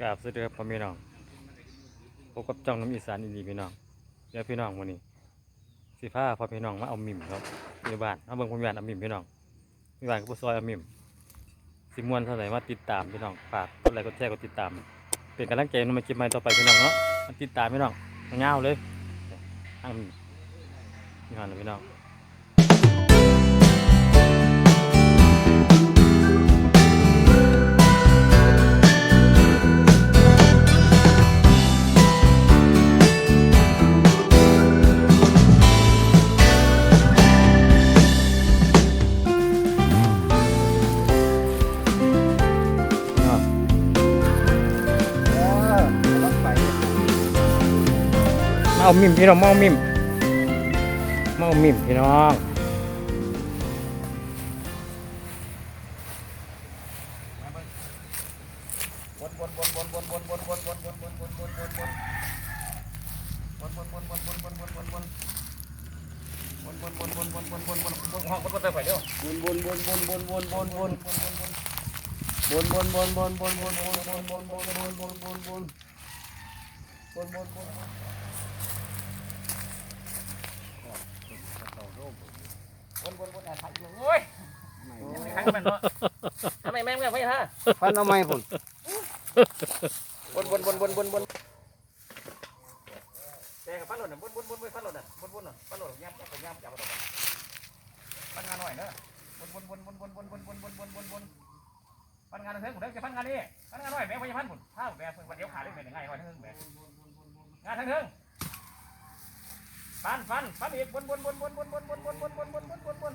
กราบสวัสดีครับพ่อแม่น้องพบกับจ้องน้ำอีสานอีดีพี่น้องเดี๋ยวพี่น้องวันนี้สิพาพ่อพี่น้องมาเอามิมครับอยู่บ้านเอาเบิ่งพ่อแม่เอามิมพี่น้องพี่บ้านก็ผู้ซอยเอามิมสิมวนเท่าไหร่มาติดตามพี่น้องฝากกดไลค์กดแชร์กดติดตาม เป็นกำลังใจให้มาคลิปใหม่ต่อไปพี่น้องเนาะมาติดตามพี่น้องเงาวเลยอังมิมนี่ฮะพี่น้อง เมามิมพี่น้องเมามิมเมามิมพี่น้องบนบนบนามิมพี่น้องทำไมแม่งไม่ฮะพันเอาไม้พุ่นวนวนวนวนวนวนแกกับฟันหล่นน่ะวนวนวนวนฟันหล่นน่ะวนวนน่ะฟันหล่นย่ำจับย่ำจับเอาฟันงานหน่อยเนอะวนวนวนวนวนวนวนวนวนวนวนวนฟันงานเถิงผมเด้จะฟันงานนี่ฟันงานหน่อยแม่พยาพันผมถ้าแม่เพิ่งวันเดียวขาดได้เป็นยังไงหน่อยเถิงแม่งานเถิงเถิงฟันฟันฟันอีกวนวนวนวนวนวนวนวนวนวนวนวนวนวนว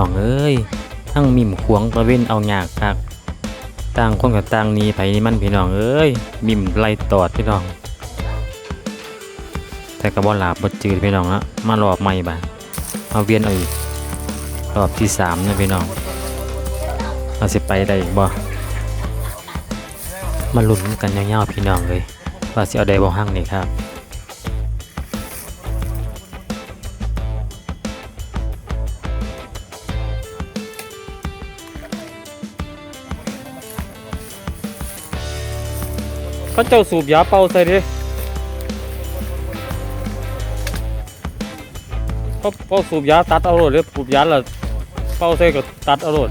องเอ้ยทั้งมิมขวงตะเว้นเอาหยากคักต่างคนกับต่างนี้ไผนี่มันพี่น้องเอ้ยมิมไล่ตอดพี่น้อง แต่ก็บ่หลาบบ่จืดพี่น้องละมารอบใหม่บ่ามาเวียนเอาอีกรอบที่สามนะพี่น้องเราสิไปได้อีกบ่มาลุ้นกันยาวๆพี่น้องเลยว่าสิเอาได้บ่หั่งนี่ครับ เขาเจ้าสูบยาเป่าใส่ดิเขาเขาสูบยาตัดเอาโรดหรือสูบยาล้วเป่าใส่ก็ตัดเอาโรด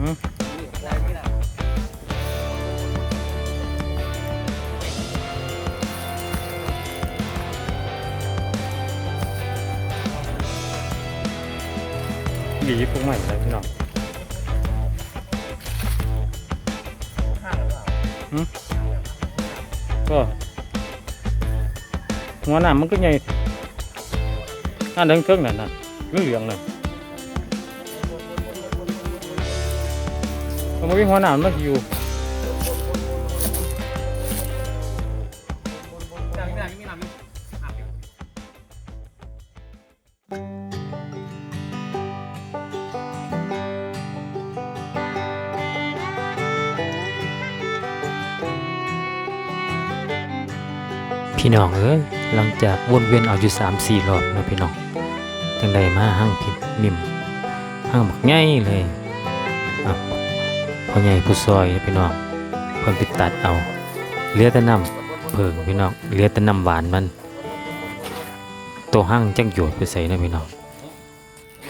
หืมหลีพวกใหม่เลยพี่น้อง ก็หัวหน้ามันก็ใหญ่หน้าเดิงเครื่องนั่นน่ะเหลืองๆน่ะมันบ่มีหัวหน้ามันอยู่ พี่น้องเอ้ยหลังจากวนเวียนเอาอยู่3 4รอบเนาะพี่น้องจังไดมาห้างพิมพ์มิมห้างบักใหญ่เลยอะพ่อใหญ่ผู้ซอยพี่น้องเพิ่นไปตัดเอาเหลือแต่น้ำเพิงพี่น้องเหลือแต่น้ำหวานมันตัวห้างจังโยดไปใส่นะพี่น้อง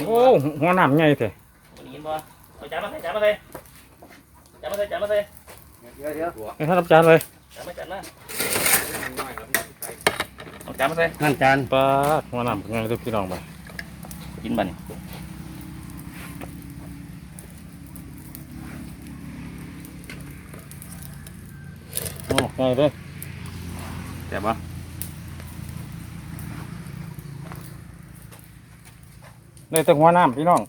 โอ้หัวน้ำใหญ่แท้ได้ยินบ่เอาจานมาใส่จานมาใส่จานมาใส่จานมาใส่เดี๋ยวเดี๋ยวให้ท่านรับจานเลยจานมาจานมาเอา จานมาใส่นั่นจานปาดหัวน้ำใหญ่เด้อพี่น้องไปกินบ่นี่โอ้ใหญ่เด้อแต่บ่ได้แต่หัวน้ำพี่น้อง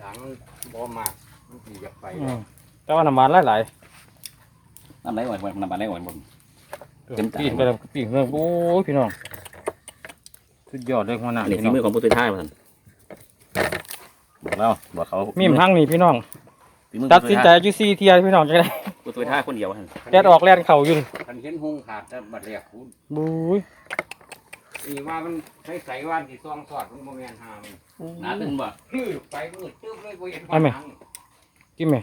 ดังบ่มากมันสิอยากไปอืมแต่ว่าน้ำหวานหลายน้ำไหลอ่อนน้ำไหลอ่อนบ่ๆ เต็มจานปีนไปแล้วปีนเรื่องโอ้ยพี่น้องสุดยอดเลยหัวอันน้ำนี้พี่ฝีน้องมือของผู้ช่วยท่ายมาท่านบอกแล้วบอกเขามีมทั้งนี่พี่น้อง ฝีมือตัดสินใจอยู่ซีเทียพี่น้องจะได้ผู้ช่วยท่ายคนเดียวท่านแดดออกแลนเข่าอยู่นี่คันเห็นหงขาดแต่บัดเรียกคุณบุ้ยอีว่ามันใช้ใส่ว่านที่ซองทอดมันบ่แม่นหามันหนาตึงบ่ฮือไปมืดตึ๊บเลยบ่เห็นเอาไหมกินไหม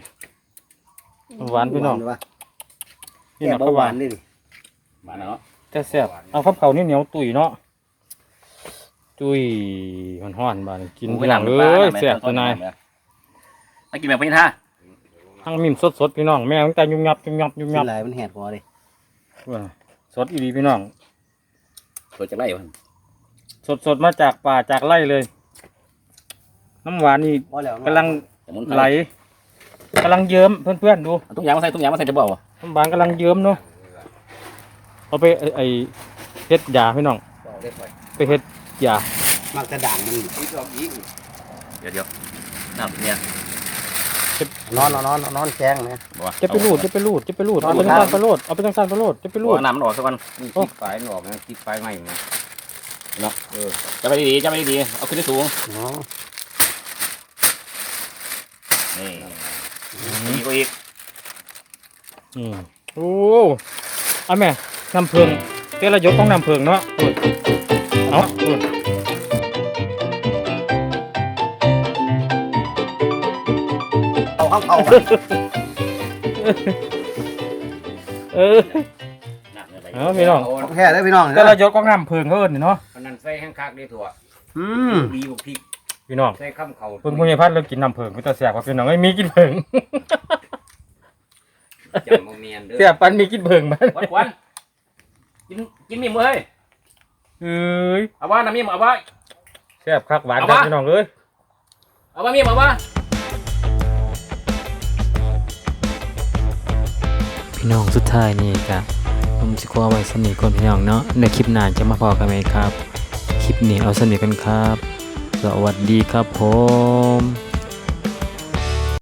หวานพี่น้อง นี่นะข้าวหวานนี่ มาเนาะแต่แซ่บเอาข้าวเผานี่เหนียวตุ๋ยเนาะจุ้ยห่อนๆบาดนี้กินพี่น้องเอ้ยแซ่บตัวนายมากินแบบพี่ท่าทั้งมิมสดๆพี่น้องแม่ตั้งแต่ยุ่งยับยุ่งยับยุ่งยับหลายมันแหดคอดิว่าสดอีดีพี่น้องตัวจะไล่ท่านสดๆมาจากป่าจากไร่เลย น้ำหวานนี่พอแล้วกำลังแต่มุนไหลกำลังเยิ้มเพื่อนๆดูตุ้งยางมาใส่ตุ้งยางมาใส่จะบอกว่าน้ำหวานกำลังเยิ้มเนาะ เอาไปไอ้ไอ้เฮ็ดยาพี่น้องบอกได้ไปไปเฮ็ดยามักจะด่างมันอีกดอกอีกเดี๋ยวเดี๋ยวน้ำเนี่ยนอนนอนนอนแจ้งนะ บอกว่าจะไปรูดจะไปรูดจะไปรูดเอาเอาไปทางการไปรูดเอาไปทางการไปรูดจะไปรูดเอาน้ำมันออกสักวันนี่ติดปลายมันออกนะติดปลายใหม่นะเนาะเออจะไปดีๆจะไปดีๆเอาขึ้นที่สูงเนาะนี่อีกอีกอืมโอ้เอาแม่ น้ำเพิงเจ้าระยกต้องน้ำเพิงเนาะอุ้ยเอาอุ้ยเอาข้างเอาเออน้ำเนี่ยไปเอาพี่น้องแค่ได้พี่น้องเจ้าระยกต้องน้ำเพิงเขาเอิ้นนี่เนาะอันนั้นใส่แห้งคักได้ถั่วอืมดีกว่าพริกพี่น้องใส่ข้ามเขาเพิ่งผู้ใหญ่พัดเรากินน้ำเพิงพี่ตาแสบว่าพี่น้องไม่มีกินเพิงจำบ่เมียนเด้แสอบปันมีกินเพิงมั้ยวันวัน กินกินมีมือเฮ้ยเอ้ยเอาว่าน้ำมีมเอาว่าแสบคักหวานเอาครับวะ พี่น้องเอ้ยเอาว่ามีมเอาว่า พี่น้องสุดท้ายนี่ครับผมจะขอเอาไว้สนิทก่อนพี่น้องเนาะในคลิปหน้าจะมาพอกันไหมครับ คลิปนี้เอาสนิทกันครับ สวัสดีครับผม